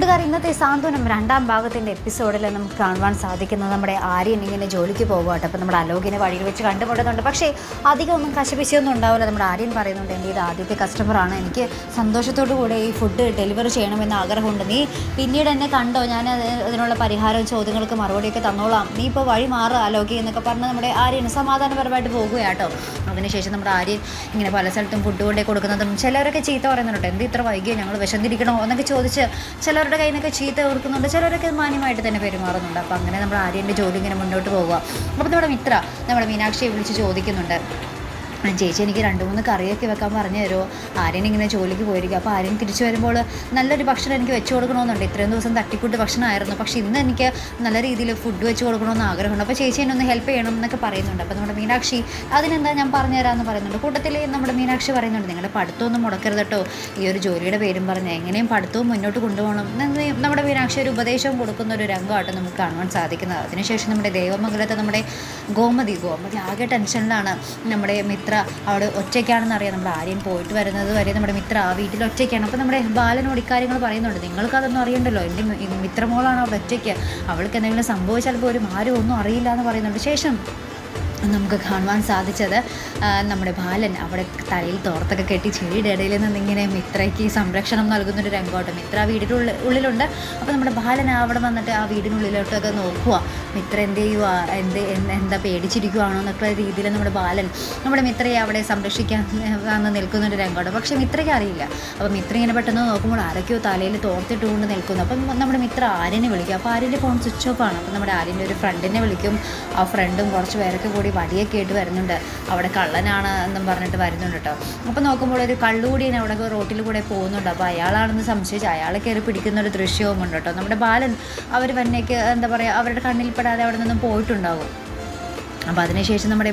സാന്ത്വനം രണ്ടാം ഭാഗത്തിന്റെ എപ്പിസോഡിൽ നമുക്ക് കാണുവാൻ സാധിക്കുന്നത് നമ്മുടെ ആര്യൻ ഇങ്ങനെ ജോലിക്ക് പോകുകയാണ് അപ്പോൾ നമ്മുടെ അലോകിനെ വഴിയിൽ വെച്ച് കണ്ടുമുട്ടുന്നുണ്ട്. പക്ഷേ അധികം ഒന്നും കശപിശയൊന്നും ഉണ്ടാവില്ല. നമ്മുടെ ആര്യൻ പറയുന്നുണ്ട് എന്റെ ഇത് ആദ്യത്തെ കസ്റ്റമറാണ് എനിക്ക് സന്തോഷത്തോടു കൂടെ ഈ ഫുഡ് ഡെലിവറി ചെയ്യണമെന്ന് ആഗ്രഹമുണ്ട്. നീ പിന്നീട് എന്നെ കണ്ടോ? ഞാൻ അതിനുള്ള പരിഹാരവും ചോദ്യങ്ങൾക്ക് മറുപടിയൊക്കെ തന്നോളാം. നീ ഇപ്പോൾ വഴി മാറുക അലോകി എന്നൊക്കെ പറഞ്ഞ് നമ്മുടെ ആര്യൻ സമാധാനപരമായിട്ട് പോകുകയാട്ടോ അതിനുശേഷം നമ്മുടെ ആര്യൻ ഇങ്ങനെ പല സ്ഥലത്തും ഫുഡ് കൊണ്ടേ കൊടുക്കുന്നതും ചിലരൊക്കെ ചീത്ത പറയുന്നുണ്ട്. എന്ത് ഇത്ര വൈകിയോ? ഞങ്ങൾ വിശന്നിരിക്കണോ? എന്നൊക്കെ ചോദിച്ച് ചിലരുടെ കയ്യിൽ നിന്നൊക്കെ ചീത്ത ഓർക്കുന്നുണ്ട്. ചിലരൊക്കെ മാന്യമായിട്ട് തന്നെ പെരുമാറുന്നുണ്ട്. അപ്പോൾ അങ്ങനെ നമ്മൾ ആര്യന്റെ ജോലി ഇങ്ങനെ മുന്നോട്ട് പോവുക. അപ്പോൾ നമ്മുടെ മിത്ര നമ്മുടെ മീനാക്ഷിയെ വിളിച്ച് ചോദിക്കുന്നുണ്ട്. ചേച്ചി എനിക്ക് രണ്ട് മൂന്ന് കറിയൊക്കെ വെക്കാൻ പറഞ്ഞു തരുമോ? ആര്യൻ ഇങ്ങനെ ജോലിക്ക് പോയിരിക്കും. അപ്പോൾ ആര്യൻ തിരിച്ചു വരുമ്പോൾ നല്ലൊരു ഭക്ഷണം എനിക്ക് വെച്ച് കൊടുക്കണമെന്നുണ്ട്. ഇത്രയും ദിവസം തട്ടിക്കൂട്ട് ഭക്ഷണമായിരുന്നു. പക്ഷേ ഇന്ന് എനിക്ക് നല്ല രീതിയിൽ ഫുഡ് വെച്ച് കൊടുക്കണമെന്ന് ആഗ്രഹമുണ്ട്. അപ്പോൾ ചേച്ചി എന്നെ ഒന്ന് ഹെൽപ്പ് ചെയ്യണം എന്നൊക്കെ പറയുന്നുണ്ട്. അപ്പോൾ നമ്മുടെ മീനാക്ഷി അതിനെന്താ ഞാൻ പറഞ്ഞു തരാമെന്ന് പറയുന്നുണ്ട്. കൂട്ടത്തിൽ നമ്മുടെ മീനാക്ഷി പറയുന്നുണ്ട് നിങ്ങളുടെ പഠിത്തമൊന്നും മുടക്കരുത് കേട്ടോ ഈ ഒരു ജോലിയുടെ പേരും പറഞ്ഞ് എങ്ങനെയും പഠിത്തവും മുന്നോട്ട് കൊണ്ടുപോകണം. നമ്മുടെ മീനാക്ഷി ഒരു ഉപദേശം കൊടുക്കുന്ന ഒരു രംഗമായിട്ട് നമുക്ക് കാണുവാൻ സാധിക്കുന്നത്. അതിനുശേഷം നമ്മുടെ ദേവമംഗലത്തെ നമ്മുടെ ഗോമതി ഗോമതി ആകെ ടെൻഷനിലാണ് നമ്മുടെ മിത്ര അവിടെ ഒറ്റയ്ക്കാണെന്ന് അറിയാം. നമ്മുടെ ആര്യൻ പോയിട്ട് വരുന്നത് വരെ നമ്മുടെ മിത്ര ആ വീട്ടിൽ ഒറ്റയ്ക്കാണ്. അപ്പോൾ നമ്മുടെ ബാലനോട് ഇക്കാര്യങ്ങൾ പറയുന്നുണ്ട്. നിങ്ങൾക്ക് അതൊന്നും അറിയണ്ടല്ലോ? എന്റെ മിത്രമോളാണ് അവിടെ ഒറ്റയ്ക്ക്. അവൾക്ക് എന്തെങ്കിലും സംഭവിച്ചാൽ പോലും ആരും ഒന്നും അറിയില്ല എന്ന് പറയുന്നുണ്ട്. ശേഷം നമുക്ക് കാണുവാൻ സാധിച്ചത് നമ്മുടെ ബാലൻ അവിടെ തലയിൽ തോർത്തൊക്കെ കെട്ടി ചെടിയുടെ ഇടയിൽ നിന്ന് ഇങ്ങനെ മിത്രയ്ക്ക് സംരക്ഷണം നൽകുന്നൊരു രംഗോട്ട് മിത്ര ഉള്ളിൽ ഉള്ളിലുണ്ട്. അപ്പോൾ നമ്മുടെ ബാലൻ അവിടെ വന്നിട്ട് ആ വീടിനുള്ളിലോട്ടൊക്കെ നോക്കുക മിത്ര എന്ത് ചെയ്യുക എന്ത് എന്താ പേടിച്ചിരിക്കുവാണോ എന്നൊക്കെ രീതിയിൽ നമ്മുടെ ബാലൻ നമ്മുടെ മിത്രയെ അവിടെ സംരക്ഷിക്കാൻ വന്ന് നിൽക്കുന്നൊരു രംഗോട്ട് പക്ഷേ മിത്രയ്ക്ക് അറിയില്ല. അപ്പോൾ മിത്ര ഇങ്ങനെ പെട്ടെന്ന് നോക്കുമ്പോൾ ആരൊക്കെയോ തലയിൽ തോർത്തിട്ടുകൊണ്ട് നിൽക്കുന്നു. അപ്പം നമ്മുടെ മിത്ര ആര്യനെ വിളിക്കും. അപ്പോൾ ആര്യന്റെ ഫോൺ സ്വിച്ച് ഓഫ് ആണ്. അപ്പോൾ നമ്മുടെ ആര്യന്റെ ഒരു ഫ്രണ്ടിനെ വിളിക്കും. ആ ഫ്രണ്ടും കുറച്ച് പേരൊക്കെ കൂടി വടിയൊക്കെ ആയിട്ട് വരുന്നുണ്ട്. അവിടെ കള്ളനാണ് എന്നും പറഞ്ഞിട്ട് വരുന്നുണ്ട് കേട്ടോ അപ്പോൾ നോക്കുമ്പോൾ ഒരു കള്ളുകൂടിയാണ് അവിടെ റോട്ടിൽ കൂടെ പോകുന്നുണ്ട്. അപ്പോൾ അയാളാണെന്ന് സംശയിച്ച് അയാളെ കയറി പിടിക്കുന്ന ഒരു ദൃശ്യവും ഉണ്ട് കേട്ടോ നമ്മുടെ ബാലൻ അവർ വന്നേക്ക് എന്താ പറയുക അവരുടെ കണ്ണിൽപ്പെടാതെ അവിടെ നിന്നും പോയിട്ടുണ്ടാകും അപ്പോൾ അതിനുശേഷം നമ്മുടെ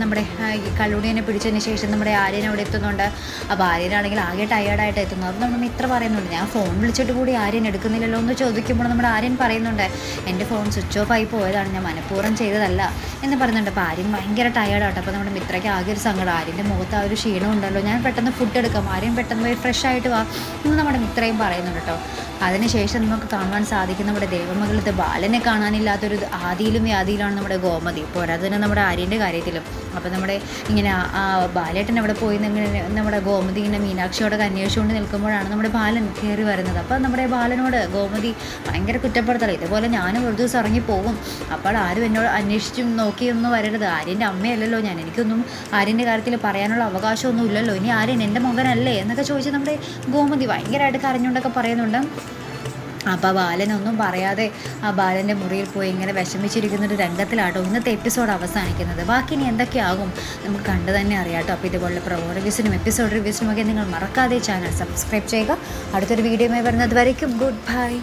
നമ്മുടെ ആ കള്ളുടിയനെ പിടിച്ചതിന് ശേഷം നമ്മുടെ ആര്യൻ അവിടെ എത്തുന്നുണ്ട്. അപ്പോൾ ആര്യനാണെങ്കിൽ ആകെ ടയേർഡായിട്ട് എത്തുന്നു. അപ്പോൾ നമ്മുടെ മിത്ര പറയുന്നുണ്ട്. ഞാൻ ഫോൺ വിളിച്ചിട്ട് കൂടി ആര്യൻ എടുക്കുന്നില്ലല്ലോ എന്ന് ചോദിക്കുമ്പോൾ നമ്മുടെ ആര്യൻ പറയുന്നുണ്ട്. എന്റെ ഫോൺ സ്വിച്ച് ഓഫ് ആയി പോയതാണ്. ഞാൻ മനഃപൂർവം ചെയ്തതല്ല എന്ന് പറയുന്നുണ്ട്. അപ്പോൾ ആര്യൻ ഭയങ്കര ടയേർഡാട്ടോ അപ്പോൾ നമ്മുടെ മിത്രയ്ക്ക് ആകെ ഒരു സങ്കടം. ആര്യന്റെ മുഖത്ത് ആ ഒരു ക്ഷീണം ഉണ്ടല്ലോ. ഞാൻ പെട്ടെന്ന് ഫുഡ് എടുക്കാം. ആര്യൻ പെട്ടെന്ന് പോയി ഫ്രഷ് ആയിട്ട് വാ എന്ന് നമ്മുടെ മിത്രയും പറയുന്നുണ്ട് കേട്ടോ. അതിനുശേഷം നമുക്ക് കാണുവാൻ സാധിക്കും നമ്മുടെ ദേവമകളത്തെ ബാലനെ കാണാനില്ലാത്തൊരു ആദിയിലും വ്യാധിയിലാണ് നമ്മുടെ ഗോമതി. പോരാതെ തന്നെ നമ്മുടെ ആര്യന്റെ കാര്യത്തിലും. അപ്പോൾ നമ്മുടെ ഇങ്ങനെ ആ- ബാലേട്ടൻ അവിടെ പോയി ഇങ്ങനെ നമ്മുടെ ഗോമതി ഇങ്ങനെ മീനാക്ഷിയോടൊക്കെ അന്വേഷിച്ചുകൊണ്ട് നിൽക്കുമ്പോഴാണ് നമ്മുടെ ബാലൻ കയറി വരുന്നത്. അപ്പോൾ നമ്മുടെ ബാലനോട് ഗോമതി ഭയങ്കര കുറ്റപ്പെടുത്തല. ഇതുപോലെ ഞാനും ഒരു ദിവസം ഇറങ്ങി പോകും. അപ്പോൾ ആരും എന്നോട് അന്വേഷിച്ചും നോക്കിയൊന്നും വരരുത്. ആര്യന്റെ അമ്മയല്ലല്ലോ ഞാൻ. എനിക്കൊന്നും ആര്യന്റെ കാര്യത്തിൽ പറയാനുള്ള അവകാശമൊന്നും ഇല്ലല്ലോ. ഇനി ആര്യൻ എന്റെ മകനല്ലേ എന്നൊക്കെ ചോദിച്ച് നമ്മുടെ ഗോമതി ഭയങ്കരമായിട്ട് കരഞ്ഞുകൊണ്ടൊക്കെ പറയുന്നുണ്ട്. അപ്പോൾ ബാലനൊന്നും പറയാതെ ആ ബാലന്റെ മുറിയിൽ പോയി ഇങ്ങനെ വിഷമിച്ചിരിക്കുന്ന ഒരു രംഗത്തിലാട്ടോ ഇന്നത്തെ എപ്പിസോഡ് അവസാനിക്കുന്നത്. ബാക്കി ഇനി എന്തൊക്കെയാകും നമുക്ക് കണ്ടു തന്നെ അറിയാട്ടോ. അപ്പോൾ ഇതുപോലുള്ള പ്രോ റിവ്യൂസിനും എപ്പിസോഡ് റിവ്യൂസിനും ഒക്കെ നിങ്ങൾ മറക്കാതെ ചാനൽ സബ്സ്ക്രൈബ് ചെയ്യുക. അടുത്തൊരു വീഡിയോയുമായി വരുന്നത് വരയ്ക്കും ഗുഡ് ബൈ